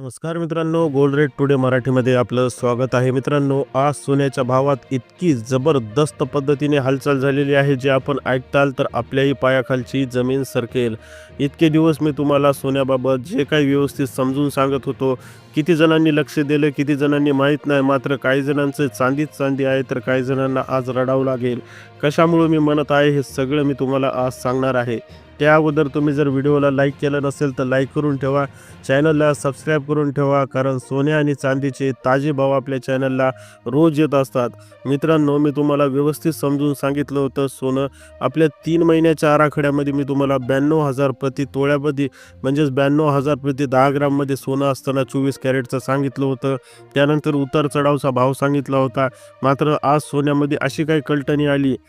नमस्कार मित्रांनो gold rate today मराठीमध्ये आपलं स्वागत आहे. मित्रांनो आज सोन्याच्या भावात इतकी जबरदस्त पद्धतीने हालचाल झालेली आहे जे आपण ऐकताल तर आपल्याही पायाखालची जमीन सरकेल. इतके दिवस मी तुम्हाला सोन्याबाबत जे काही व्यवस्थित समजून सांगत होतो किती जणांनी लक्ष दिलं किती जणांनी माहीत नाही मात्र काही जणांचं चांदीच चांदी आहे तर काही जणांना आज रडावं लागेल. कशामुळं मी म्हणत आहे हे सगळं मी तुम्हाला आज सांगणार आहे. त्या अगोदर तुम्ही जर व्हिडिओला लाईक केलं नसेल तर लाईक करून ठेवा. चॅनलला सबस्क्राईब करून ठेवा कारण सोने आणि चांदीचे ताजे भाव आपल्या चॅनलला रोज येत असतात. मित्रांनो मी तुम्हाला व्यवस्थित समजून सांगितलं होतं सोनं आपल्या तीन महिन्याच्या आराखड्यामध्ये मी तुम्हाला ब्याण्णव हजार प्रति तोळ्यामध्ये म्हणजेच ब्याण्णव हजार प्रति दहा ग्राममध्ये सोनं असताना चोवीस कॅरेटचं सांगितलं होतं. त्यानंतर उतार चढावचा भाव सांगितला होता. मात्र आज सोन्यामध्ये अशी काही कल्टणी आली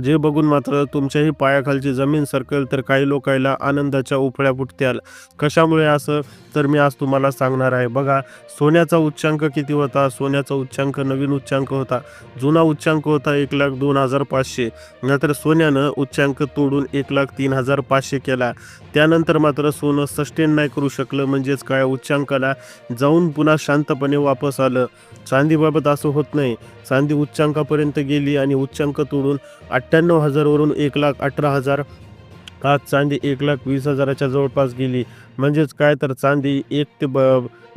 जे बघून मात्र तुमच्याही पायाखालची जमीन सरकेल तर काही लोकायला आनंदाच्या उफळ्या फुटत्याल. कशामुळे असं? तर मी आज तुम्हाला सांगणार आहे. बघा सोन्याचा उच्चांक किती होता? सोन्याचा उच्चांक नवीन उच्चांक होता. जुना उच्चांक होता एक लाख दोन हजार पाचशे. नंतर सोन्यानं उच्चांक तोडून एक लाख तीन हजार पाचशे केला. त्यानंतर मात्र सोनं सस्टेन नाही करू शकलं. म्हणजेच काय? उच्चांकाला जाऊन पुन्हा शांतपणे वापस आलं. चांदीबाबत असं होत नाही. चांदी उच्चांकापर्यंत गेली आणि उच्चांक तोडून अठ्ठ्याण्णव हजारवरून एक लाख अठरा हजार. आज चांदी एक लाख वीस हजाराच्या जवळपास गेली. म्हणजेच काय तर चांदी एक ते ब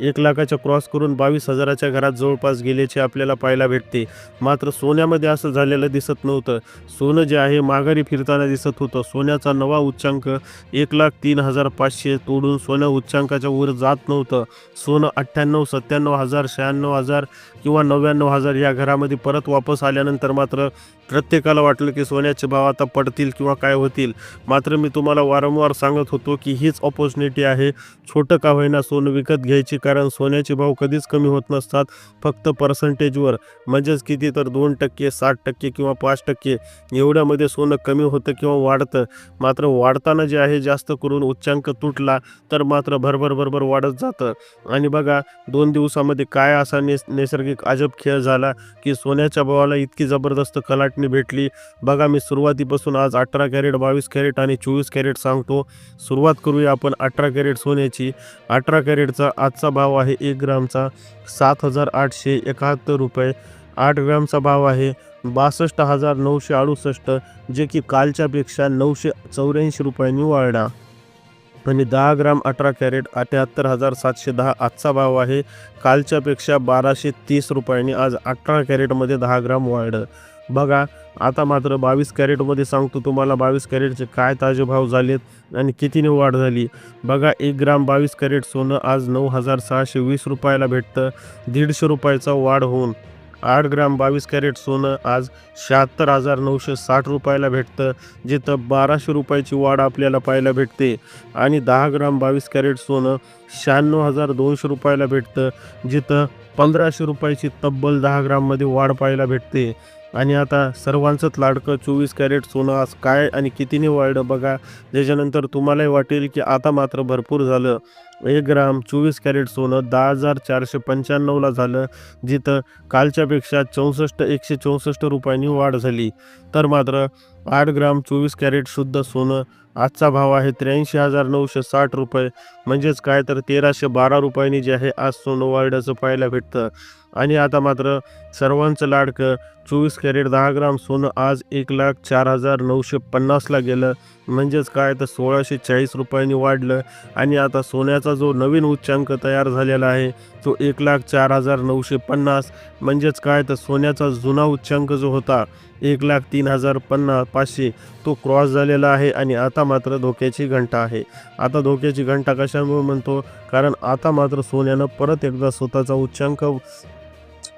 एक लाखाच्या क्रॉस करून बावीस हजाराच्या घरात जवळपास गेल्याचे आपल्याला पाहायला भेटते. मात्र सोन्यामध्ये असं झालेलं दिसत नव्हतं. सोनं जे आहे माघारी फिरताना दिसत होतं. सोन्याचा नवा उच्चांक एक लाख तीन हजार पाचशे तोडून सोनं उच्चांकाच्या वर जात नव्हतं. सोनं अठ्ठ्याण्णव सत्त्याण्णव हजार शहाण्णव हजार किंवा नव्याण्णव हजार या घरामध्ये परत वापस आल्यानंतर मात्र प्रत्येकाला वाटलं की सोन्याचे भाव आता पडतील किंवा काय होतील. मात्र मी तुम्हाला वारंवार सांगत होतो की हीच ऑपॉर्च्युनिटी आहे. छोटं का होईना सोनं विकत घ्यायची कारण सोन्याचे भाव कधीच कमी होत नसतात फक्त पर्सेंटेजवर म्हणजेच किती तर दोन टक्के साठ टक्के किंवा पाच टक्के एवढ्यामध्ये सोनं कमी होतं किंवा वाढतं. मात्र वाढताना जे आहे जास्त करून उच्चांक तुटला तर मात्र भरभर भरभर वाढत जातं. आणि बघा दोन दिवसामध्ये काय असा नेस नैसर्गिक अजब खेळ झाला की सोन्याच्या भावाला इतकी जबरदस्त कलाटणी भेटली. बघा मी सुरुवातीपासून आज अठरा कॅरेट बावीस कॅरेट आणि चोवीस कॅरेट सांगतो. सुरुवात करूया आपण अठरा कॅरेट सोन्याची. अठरा कॅरेटचा आजचा भाव आहे. एक ग्रामचा सात हजार आठशे एकाहत्तर रुपये. आठ ग्रामचा भाव आहे बासष्ट हजार नऊशे अडुसष्ट जे की कालच्यापेक्षा नऊशे चौऱ्याऐंशी रुपयांनी वाढला आणि दहा ग्राम अठरा कॅरेट अठ्याहत्तर हजार सातशे दहा आजचा भाव आहे. कालच्यापेक्षा बाराशे तीस रुपयांनी आज अठरा कॅरेटमध्ये दहा ग्राम वाढलं. बघा आता मात्र बावीस कॅरेटमध्ये सांगतो तुम्हाला बावीस कॅरेटचे काय ताजे भाव झालेत आणि कितीने वाढ झाली. बघा एक ग्राम बावीस कॅरेट सोनं आज नऊ हजार सहाशे वीस रुपयाला भेटतं दीडशे रुपयाचा वाढ होऊन आठ ग्राम बावीस कॅरेट सोनं आज शहात्तर हजार नऊशे साठ रुपयाला भेटतं जिथं बाराशे रुपयाची वाढ आपल्याला पाहायला भेटते. आणि दहा ग्राम बावीस कॅरेट सोनं शहाण्णव हजार दोनशे रुपयाला भेटतं जिथं पंधराशे रुपयाची तब्बल दहा ग्राममध्ये वाढ पाहायला भेटते. आणि आता सर्वांचंच लाडकं चोवीस कॅरेट सोनं आज काय आणि कितीने वाढलं बघा. त्याच्यानंतर तुम्हालाही वाटेल की आता मात्र भरपूर झालं. एक ग्राम चोवीस कॅरेट सोनं दहा हजार चारशे पंच्याण्णवला झालं जिथं कालच्यापेक्षा चौसष्ट एकशे चौसष्ट रुपयांनी वाढ झाली. तर मात्र आठ ग्राम चोवीस कॅरेट शुद्ध सोनं आजचा भाव आहे त्र्याऐंशी हजार नऊशे साठ रुपये. म्हणजेच काय तर तेराशे बारा रुपयांनी जे आहे आज सोनं वाढल्याचं पाहायला भेटतं. आणि आता मात्र सर्वांचं लाडकं चोवीस कॅरेट दहा ग्राम सोनं आज एक लाख चार हजार नऊशे पन्नासला गेलं. म्हणजेच काय तर सोळाशे चाळीस रुपयांनी वाढलं. आणि आता सोन्याचं जो नवीन उच्चांक तयार झालेला आहे तो एक लाख चार हजार नऊशे पन्नास. म्हणजेच काय? तर सोन्याचा जुना उच्चांक जो होता एक लाख तीन हजार पन्नास पाचशे तो क्रॉस झालेला आहे आणि आता मात्र धोक्याची घंटा आहे. आता धोक्याची घंटा कशामुळे म्हणतो? कारण आता मात्र सोन्यानं परत एकदा स्वतःचा उच्चांक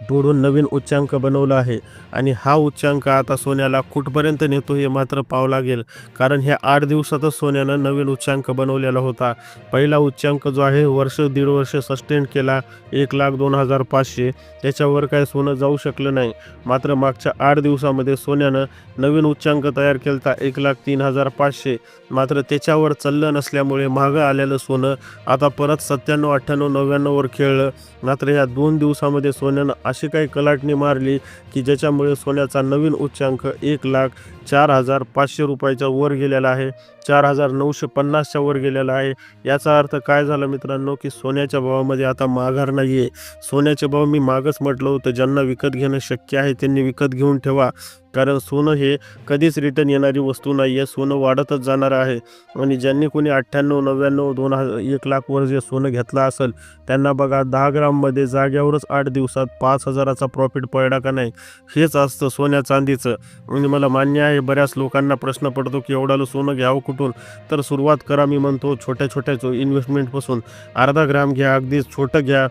तोडून नवीन उच्चांक बनवला आहे. आणि हा उच्चांक आता सोन्याला कुठपर्यंत नेतो हे मात्र पाहावं लागेल. कारण ह्या आठ दिवसातच सोन्यानं नवीन उच्चांक बनवलेला होता. पहिला उच्चांक जो आहे वर्ष दीड वर्ष सस्टेन केला. एक लाख दोन हजार पाचशे. त्याच्यावर काय सोनं जाऊ शकलं नाही. मात्र मागच्या आठ दिवसामध्ये सोन्यानं नवीन उच्चांक तयार केला एक लाख तीन हजार पाचशे. मात्र त्याच्यावर चाललं नसल्यामुळे मागं आलेलं सोनं आता परत सत्त्याण्णव अठ्ठ्याण्णव नव्याण्णववर खेळलं. मात्र या दोन दिवसामध्ये सोन्यानं अशी काही कलाटणी मारली की ज्याच्यामुळे सोन्याचा नवीन उच्चांक एक लाख चार हजार पाचशे रुपयाच्या वर गेलेला आहे. चार हजार नऊशे पन्नासच्या वर गेलेला आहे. याचा अर्थ काय झाला मित्रांनो की सोन्याच्या भावामध्ये आता माघार नाही आहे सोन्याचे भाव मी मागच म्हटलं होतं ज्यांना विकत घेणं शक्य आहे त्यांनी विकत घेऊन ठेवा. कारण सोनं हे कधीच रिटर्न येणारी वस्तू नाही आहे सोनं वाढतच जाणार आहे. आणि ज्यांनी कोणी अठ्ठ्याण्णव नव्याण्णव दोन हजार एक लाखवर जे सोनं घेतलं असेल त्यांना बघा दहा ग्राममध्ये जाग्यावरच आठ दिवसात पाच हजाराचा प्रॉफिट पडला का नाही? हेच असतं सोन्या चांदीचं. आणि मला मान्य आहे बऱ्याच लोकांना प्रश्न पडतो की एवढालं सोनं घ्यावं कुठून? तर सुरुवात करा मी म्हणतो छोट्या छोट्या इन्व्हेस्टमेंटपासून अर्धा ग्राम घ्या अगदीच छोटं घ्या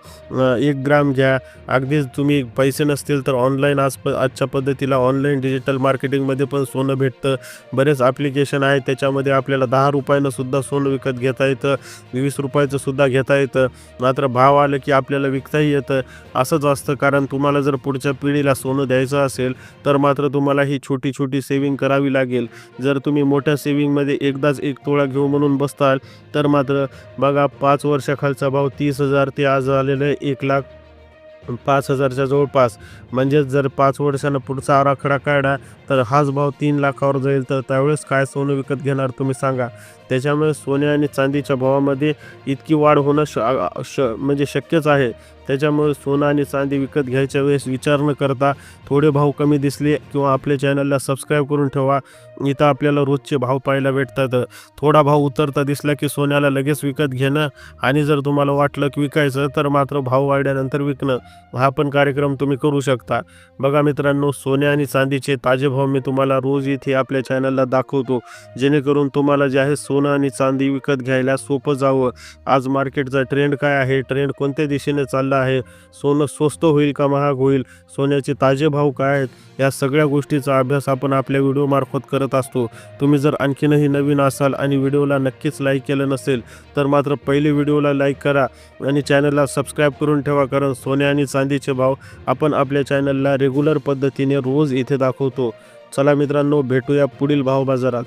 एक ग्राम घ्या. अगदीच तुम्ही पैसे नसतील तर ऑनलाईन आज प आजच्या पद्धतीला ऑनलाईन डिजिटल मार्केटिंगमध्ये पण सोनं भेटतं. बरेच ॲप्लिकेशन आहेत त्याच्यामध्ये आपल्याला दहा रुपयानं सुद्धा सोनं विकत घेता येतं. वीस रुपयाचं सुद्धा घेता येतं. मात्र भाव आलं की आपल्याला विकताही येतं. असंच असतं कारण तुम्हाला जर पुढच्या पिढीला सोनं द्यायचं असेल तर मात्र तुम्हाला ही छोटी छोटी सेविंग करावी लागेल. जर तुम्ही मोठ्या सेविंगमध्ये एकदाच एक तोळा घेऊ म्हणून बसताल तर मात्र बघा पाच वर्षाखालचा भाव तीस हजार ते आज आलेलं आहे एक लाख पाच हजारच्या जवळपास. म्हणजेच जर पाच वर्षानं पुढचा आराखडा काढला तर हाच भाव तीन लाखावर जाईल. तर त्यावेळेस काय सोनं विकत घेणार तुम्ही सांगा. त्याच्यामुळे सोने आणि चांदीच्या भावामध्ये इतकी वाढ होणं श श म्हणजे शक्यच आहे. त्याच्यामुळे सोनं आणि चांदी विकत घ्यायच्या वेळेस विचार न करता थोडे भाव कमी दिसले किंवा आपल्या चॅनलला सबस्क्राईब करून ठेवा. इथं आपल्याला रोजचे भाव पाहायला भेटतात. थोडा भाव उतरता दिसला की सोन्याला लगेच विकत घेणं आणि जर तुम्हाला वाटलं की विकायचं तर मात्र भाव वाढल्यानंतर विकणं. हा पण कार्यक्रम तुम्ही करू शकता. बघा मित्रांनो सोने आणि चांदीचे ताजे भाव मी तुम्हाला रोज इथे आपल्या चॅनलला दाखवतो. जेणेकरून तुम्हाला जे आहे सोनं आणि चांदी विकत घ्यायला सोपं जावं. आज मार्केटचा ट्रेंड काय आहे? ट्रेंड कोणत्या दिशेने चालला आहे. सोनं स्वस्त होईल का महाग होईल? सोन्याचे ताजे भाव काय आहेत? या सगळ्या गोष्टीचा अभ्यास आपण आपल्या व्हिडिओमार्फत करत असतो. तुम्ही जर आणखीनही नवीन असाल आणि व्हिडिओला नक्कीच लाईक केलं नसेल तर मात्र पहिले व्हिडिओला लाईक करा आणि चॅनलला सबस्क्राईब करून ठेवा कारण सोने आणि चांदीचे भाव आपण आपल्या चॅनलला रेग्युलर पद्धतीने रोज इथे दाखवतो. चला मित्रांनो भेटूया पुढील भाव बाजारात.